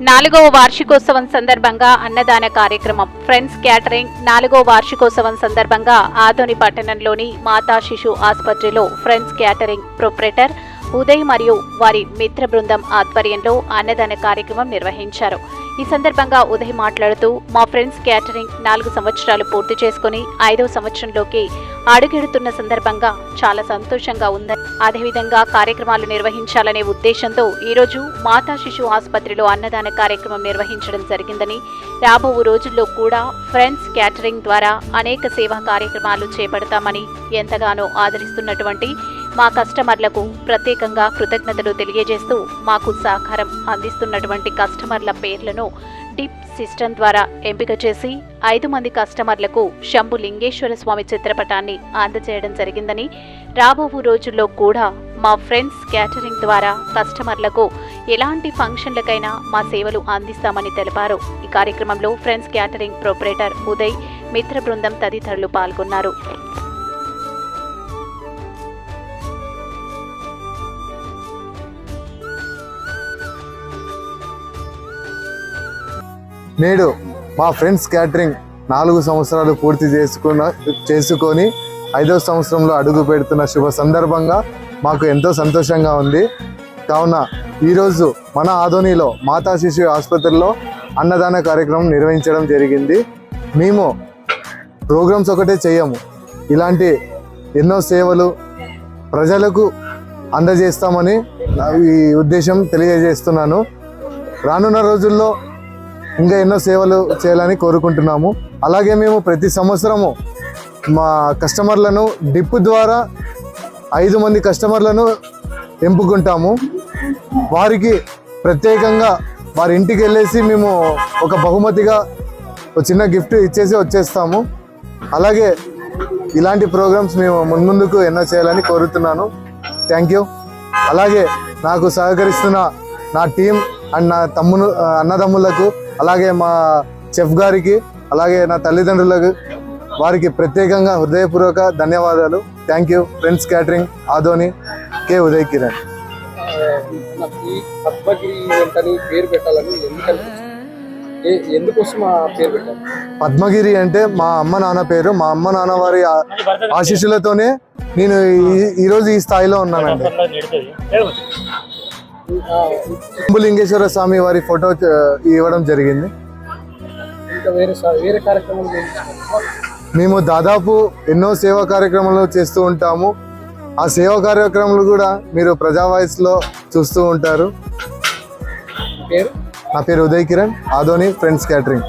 నాలుగవ వార్షికోత్సవం సందర్భంగా అన్నదాన కార్యక్రమం. ఫ్రెండ్స్ క్యాటరింగ్ నాలుగవ వార్షికోత్సవం సందర్భంగా ఆదోని పట్టణంలోని మాతా శిశు ఆసుపత్రిలో ఫ్రెండ్స్ క్యాటరింగ్ ప్రొపరేటర్ ఉదయ్ మరియు వారి మిత్ర బృందం ఆధ్వర్యంలో అన్నదాన కార్యక్రమం నిర్వహించారు. ఈ సందర్భంగా ఉదయ్ మాట్లాడుతూ మా ఫ్రెండ్స్ క్యాటరింగ్ నాలుగు సంవత్సరాలు పూర్తి చేసుకుని ఐదవ సంవత్సరంలోకి అడుగెడుతున్న సందర్భంగా చాలా సంతోషంగా ఉందని అదేవిధంగా కార్యక్రమాలు నిర్వహించాలనే ఉద్దేశంతో ఈరోజు మాతా శిశు ఆసుపత్రిలో అన్నదాన కార్యక్రమం నిర్వహించడం జరిగిందని రాబో రోజుల్లో కూడా ఫ్రెండ్స్ క్యాటరింగ్ ద్వారా అనేక సేవా కార్యక్రమాలు చేపడతామని ఎంతగానో ఆదరిస్తున్నటువంటి మా కస్టమర్లకు ప్రత్యేకంగా కృతజ్ఞతలు తెలియజేస్తూ మాకు సహకారం అందిస్తున్నటువంటి కస్టమర్ల పేర్లను డిప్ సిస్టమ్ ద్వారా ఎంపిక చేసి ఐదు మంది కస్టమర్లకు శంభు లింగేశ్వర స్వామి చిత్రపటాన్ని అందజేయడం జరిగిందని రాబోవు రోజుల్లో కూడా మా ఫ్రెండ్స్ క్యాటరింగ్ ద్వారా కస్టమర్లకు ఎలాంటి ఫంక్షన్లకైనా మా సేవలు అందిస్తామని తెలిపారు. ఈ కార్యక్రమంలో ఫ్రెండ్స్ క్యాటరింగ్ ప్రొపరేటర్ ఉదయ్ మిత్ర బృందం తదితరులు పాల్గొన్నారు. నేడు మా ఫ్రెండ్స్ క్యాటరింగ్ నాలుగు సంవత్సరాలు పూర్తి చేసుకున్న చేసుకొని ఐదవ సంవత్సరంలో అడుగు పెడుతున్న శుభ సందర్భంగా మాకు ఎంతో సంతోషంగా ఉంది. కావున ఈరోజు మన ఆధోనిలో మాతా శిశు ఆసుపత్రిలో అన్నదాన కార్యక్రమం నిర్వహించడం జరిగింది. మేము ప్రోగ్రామ్స్ ఒకటే చేయము. ఇలాంటి ఎన్నో సేవలు ప్రజలకు అందజేస్తామని ఈ ఉద్దేశం తెలియజేస్తున్నాను. రానున్న రోజుల్లో ఇంకా ఎన్నో సేవలు చేయాలని కోరుకుంటున్నాము. అలాగే మేము ప్రతి సంవత్సరము మా కస్టమర్లను డిప్ ద్వారా ఐదు మంది కస్టమర్లను ఎంపుకుంటాము. వారికి ప్రత్యేకంగా వారి ఇంటికి వెళ్ళేసి మేము ఒక బహుమతిగా ఒక చిన్న గిఫ్ట్ ఇచ్చేసి వచ్చేస్తాము. అలాగే ఇలాంటి ప్రోగ్రామ్స్ మేము మున్ముందుకు ఎన్నో చేయాలని కోరుతున్నాను. Thank you. అలాగే నాకు సహకరిస్తున్న నా టీం అండ్ నా తమ్మును అన్నదమ్ములకు అలాగే మా చెఫ్ గారికి అలాగే నా తల్లిదండ్రులకు వారికి ప్రత్యేకంగా హృదయపూర్వక ధన్యవాదాలు. Thank you friends catering Adoni K. Uday Kiran. Padmagiri పేరు పెట్టాలని ఎందుకోసం పేరు పద్మగిరి అంటే మా అమ్మ నాన్న పేరు. మా అమ్మ నాన్న వారి ఆశీస్సులతోనే నేను ఈ- ఈరోజు ఈ స్థాయిలో ఉన్నానండి. ఆ, శంభులింగేశ్వర స్వామి వారి ఫోటో ఇవ్వడం జరిగింది. మేము దాదాపు ఎన్నో సేవా కార్యక్రమాలు చేస్తూ ఉంటాము. ఆ సేవా కార్యక్రమాలు కూడా మీరు ప్రజా వాయిస్లో చూస్తూ ఉంటారు. నా పేరు ఉదయ్ కిరణ్ ఆదోని ఫ్రెండ్స్ క్యాటరింగ్.